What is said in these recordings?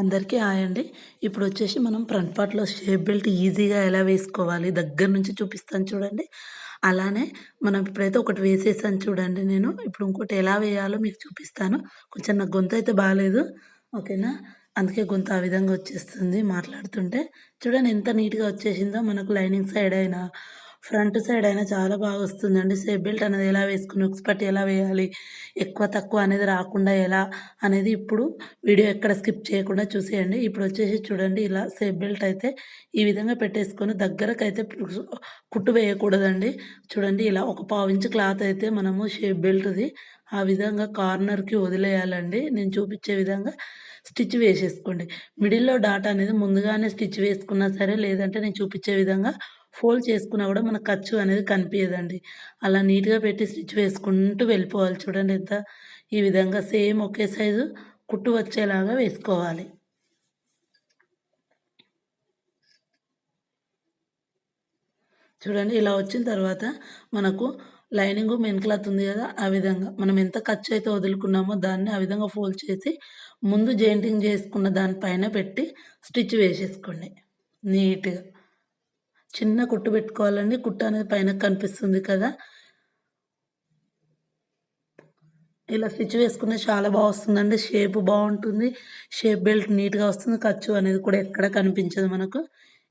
అందరికీ హాయ్ అండి. ఇప్పుడు వచ్చేసి మనం ఫ్రంట్ పార్ట్‌లో షేప్ బెల్ట్ ఈజీగా ఎలా వేసుకోవాలి దగ్గర నుంచి చూపిస్తాను చూడండి. అలానే మనం ఇప్పుడైతే ఒకటి వేసేసాను చూడండి నేను. ఇప్పుడు ఇంకోటి ఎలా వేయాలో మీకు చూపిస్తాను. కొంచెం నా గొంతయితే బాగాలేదు ఓకేనా. అందుకే గొంతు ఆ విధంగా వచ్చేస్తుంది మాట్లాడుతుంటే. చూడండి ఎంత నీట్‌గా వచ్చేసిందో మనకు లైనింగ్ సైడ్ అయినా ఫ్రంట్ సైడ్ అయినా చాలా బాగా వస్తుందండి. సేఫ్ బెల్ట్ అనేది ఎలా వేసుకుని హుక్స్ ఎలా వేయాలి, ఎక్కువ తక్కువ అనేది రాకుండా ఎలా అనేది ఇప్పుడు వీడియో ఎక్కడ స్కిప్ చేయకుండా చూసేయండి. ఇప్పుడు వచ్చేసి చూడండి ఇలా సేఫ్ బెల్ట్ అయితే ఈ విధంగా పెట్టేసుకొని దగ్గరకైతే కుట్టు వేయకూడదండి. చూడండి ఇలా ఒక పావించి క్లాత్ అయితే మనము షేప్ బెల్ట్‌ది ఆ విధంగా కార్నర్‌కి వదిలేయాలండి. నేను చూపించే విధంగా స్టిచ్ వేసేసుకోండి. మిడిల్‌లో డాట్ అనేది ముందుగానే స్టిచ్ వేసుకున్నా సరే లేదంటే నేను చూపించే విధంగా ఫోల్డ్ చేసుకున్నా కూడా మన ఖర్చు అనేది కనిపించదండి అలా నీట్‌గా పెట్టి స్టిచ్ వేసుకుంటూ వెళ్ళిపోవాలి. చూడండి ఎంత ఈ విధంగా సేమ్ ఒకే సైజు కుట్టు వచ్చేలాగా వేసుకోవాలి. చూడండి ఇలా వచ్చిన తర్వాత మనకు లైనింగ్ మెయిన్ క్లాత్ ఉంది కదా! ఆ విధంగా మనం ఎంత ఖర్చు అయితే వదులుకున్నామో దాన్ని ఆ విధంగా ఫోల్డ్ చేసి ముందు జాయింటింగ్ చేసుకున్న దానిపైన పెట్టి స్టిచ్ వేసేసుకోండి నీట్‌గా. చిన్న కుట్టు పెట్టుకోవాలండి. కుట్టు అనేది పైన కనిపిస్తుంది కదా. ఇలా స్టిచ్ వేసుకుంటే చాలా బాగా వస్తుందండి. షేప్ బాగుంటుంది. షేప్ బెల్ట్ నీట్గా వస్తుంది. ఖర్చు అనేది కూడా ఎక్కడ కనిపించదు మనకు.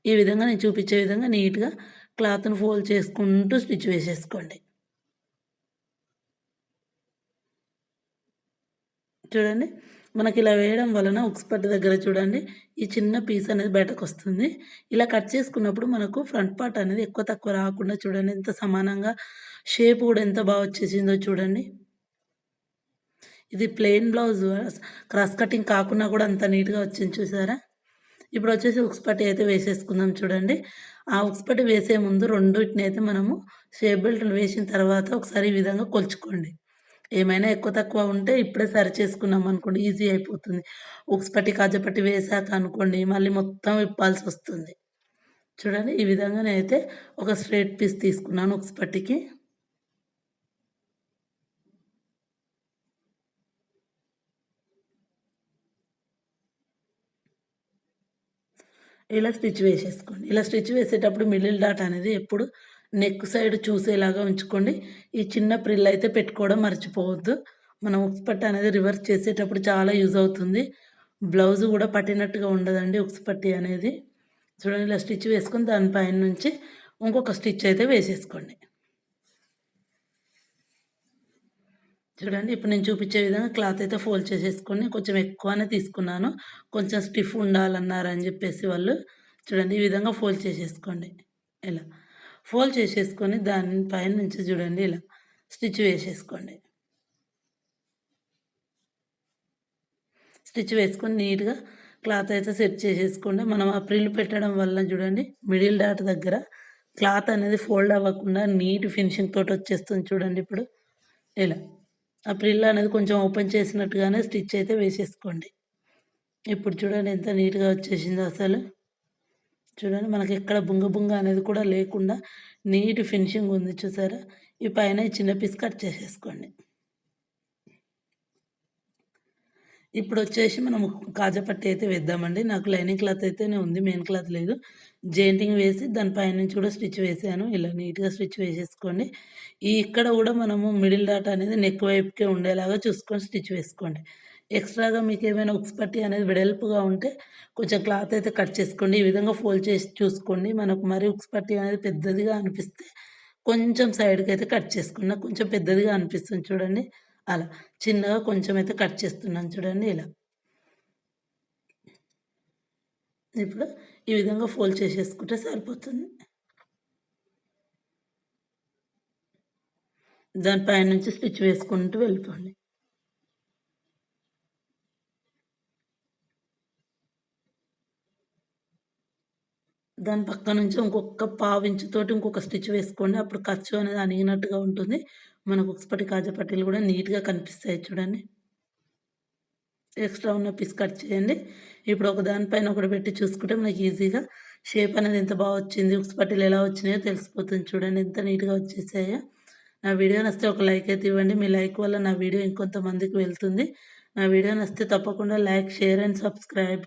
ఈ విధంగా నేను చూపించే విధంగా నీట్గా క్లాత్ను ఫోల్డ్ చేసుకుంటూ స్టిచ్ వేసేసుకోండి. చూడండి. మనకి ఇలా వేయడం వలన ఉక్స్ పట్టు దగ్గర చూడండి ఈ చిన్న పీస్ అనేది బయటకు వస్తుంది ఇలా కట్ చేసుకున్నప్పుడు మనకు ఫ్రంట్ పార్ట్ అనేది ఎక్కువ తక్కువ రాకుండా చూడండి ఎంత సమానంగా షేప్ కూడా ఎంత బాగా వచ్చేసిందో చూడండి. ఇది ప్లెయిన్ బ్లౌజ్ క్రాస్ కటింగ్ కాకుండా కూడా అంత నీట్గా వచ్చింది చూసారా? ఇప్పుడు వచ్చేసి ఉక్స్ పట్టి అయితే వేసేసుకుందాం చూడండి. ఆ ఉక్స్ పట్టి వేసే ముందు రెండుటిని అయితే మనము షేప్ బెల్ట్ వేసిన తర్వాత ఒకసారి ఈ విధంగా కొలుచుకోండి. ఏమైనా ఎక్కువ తక్కువ ఉంటే ఇప్పుడే సరి చేసుకున్నాం అనుకోండి ఈజీ అయిపోతుంది. ఉక్స్పట్టి కాజపట్టి వేసాక అనుకోండి మళ్ళీ మొత్తం ఇప్పాల్సి వస్తుంది. చూడండి ఈ విధంగా నేనైతే ఒక స్ట్రేట్ పీస్ తీసుకున్నాను ఉక్స్పట్టికి ఇలా స్టిచ్ వేసేసుకోండి. ఇలా స్టిచ్ వేసేటప్పుడు మిడిల్ డాట్ అనేది ఎప్పుడు నెక్ సైడ్ చూసేలాగా ఉంచుకోండి. ఈ చిన్న ప్రిల్ అయితే పెట్టుకోవడం మర్చిపోవద్దు. మనం ఉక్స్పట్ అనేది రివర్స్ చేసేటప్పుడు చాలా యూజ్ అవుతుంది. బ్లౌజ్ కూడా పట్టినట్టుగా ఉండదండి ఉక్స్పట్టి అనేది. చూడండి ఇలా స్టిచ్ వేసుకొని దానిపైన నుంచి ఇంకొక స్టిచ్ అయితే వేసేసుకోండి. చూడండి ఇప్పుడు నేను చూపించే విధంగా క్లాత్ అయితే ఫోల్డ్ చేసేసుకొని కొంచెం ఎక్కువనే తీసుకున్నాను. కొంచెం స్టిఫ్ ఉండాలన్నారని చెప్పేసి వాళ్ళు. చూడండి ఈ విధంగా ఫోల్డ్ చేసేసుకోండి. ఇలా. ఫోల్డ్ చేసేసుకొని దాని పైన నుంచి చూడండి ఇలా స్టిచ్ వేసేసుకోండి. స్టిచ్ వేసుకొని నీట్గా క్లాత్ అయితే సెట్ చేసేసుకోండి. మనం ఆ ప్రిల్ పెట్టడం వల్ల చూడండి మిడిల్ డాట్ దగ్గర క్లాత్ అనేది ఫోల్డ్ అవ్వకుండా నీట్ ఫినిషింగ్ తోటి వచ్చేస్తుంది చూడండి ఇప్పుడు. ఇలా ఆ ప్రిల్ అనేది కొంచెం ఓపెన్ చేసినట్టుగానే స్టిచ్ అయితే వేసేసుకోండి. ఇప్పుడు చూడండి ఎంత నీట్గా వచ్చేసిందో అసలు. చూడండి మనకి ఎక్కడ బుంగ బుంగ అనేది కూడా లేకుండా నీట్ ఫినిషింగ్ ఉంది చూసారా? ఈ పైన చిన్న పీస్ కట్ చేసేసుకోండి. ఇప్పుడు వచ్చేసి మనం కాజపట్టి అయితే వేద్దామండి. నాకు లైనింగ్ క్లాత్ అయితేనే ఉంది మెయిన్ క్లాత్ లేదు. జెయింటింగ్ వేసి దాని నుంచి కూడా స్టిచ్ వేసాను. ఇలా నీట్గా స్టిచ్ వేసేసుకోండి. ఈ ఇక్కడ కూడా మనము మిడిల్ డాట్ అనేది నెక్ వైపుకే ఉండేలాగా చూసుకొని స్టిచ్ వేసుకోండి. ఎక్స్ట్రాగా మీకు ఏమైనా ఉక్స్ పట్టి అనేది వెడల్పుగా ఉంటే కొంచెం క్లాత్ అయితే కట్ చేసుకోండి. ఈ విధంగా ఫోల్డ్ చేసి చూసుకోండి. మనకు మరి ఉక్స్ పట్టి అనేది పెద్దదిగా అనిపిస్తే కొంచెం సైడ్కి అయితే కట్ చేసుకున్నా కొంచెం పెద్దదిగా అనిపిస్తుంది చూడండి. అలా చిన్నగా కొంచెం అయితే కట్ చేస్తున్నాను చూడండి ఇలా. ఇప్పుడు ఈ విధంగా ఫోల్డ్ చేసేసుకుంటే సరిపోతుంది. దానిపైన నుంచి స్టిచ్ వేసుకుంటూ వెళ్ళిపోండి. దాని పక్క నుంచి ఇంకొక పావు ఇంచుతోటి ఇంకొక స్టిచ్ వేసుకోండి. అప్పుడు ఖర్చు అనేది అణిగినట్టుగా ఉంటుంది. మనకు ఒకటి కాజా పట్టీలు కూడా నీట్గా కనిపిస్తాయి చూడండి. ఎక్స్ట్రా ఉన్న పీస్ కట్ చేయండి. ఇప్పుడు ఒక దానిపైన ఒకటి పెట్టి చూసుకుంటే మనకి ఈజీగా షేప్ అనేది ఎంత బాగా వచ్చింది ఉక్స్ పట్టీలు ఎలా వచ్చినాయో తెలిసిపోతుంది చూడండి. ఎంత నీట్గా వచ్చేసాయో. నా వీడియో నచ్చితే ఒక లైక్ అయితే ఇవ్వండి. మీ లైక్ వల్ల నా వీడియో ఇంకొంతమందికి వెళ్తుంది. నా వీడియో నచ్చితే తప్పకుండా like share and subscribe.